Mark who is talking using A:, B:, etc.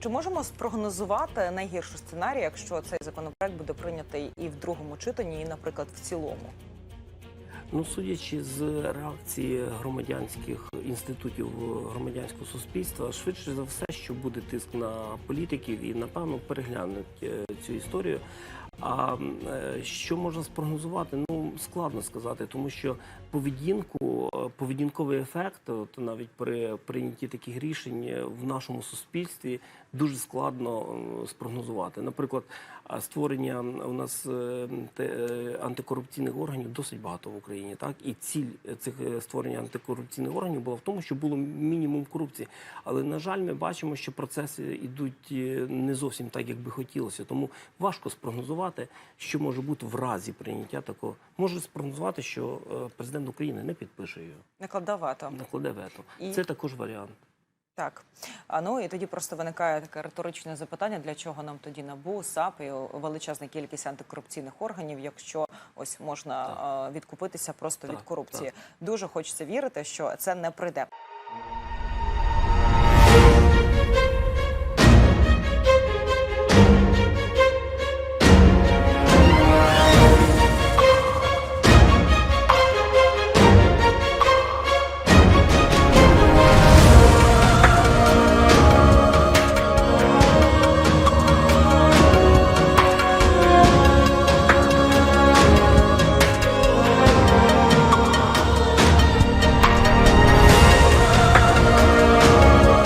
A: Чи можемо спрогнозувати найгірший сценарій, якщо цей законопроект буде прийнятий і в другому читанні, і, наприклад, в цілому?
B: Ну, судячи з реакції громадянських інститутів громадянського суспільства, швидше за все, що буде тиск на політиків і напевно переглянуть е, цю історію. А е, що можна спрогнозувати? Ну складно сказати, тому що поведінку, е, поведінковий ефект, от навіть при прийнятті таких рішень е, в нашому суспільстві дуже складно спрогнозувати. Наприклад, створення у нас антикорупційних органів досить багато в Україні. Так і ціль цих створення антикорупційних органів була в тому, щоб було мінімум корупції. Але на жаль, ми бачимо, що процеси йдуть не зовсім так, як би хотілося. Тому важко спрогнозувати, що може бути в разі прийняття такого. Можу спрогнозувати, що е, президент України не підпише його,
A: Накладавато.
B: накладе вето.
A: І-
B: Це також варіант.
A: Так. А ну і тоді просто виникає таке риторичне запитання: для чого нам тоді НАБУ, САП і величезна кількість антикорупційних органів, якщо ось можна е, відкупитися просто
B: Так,
A: від корупції.
B: так.
A: Дуже хочеться вірити, що це не прийде.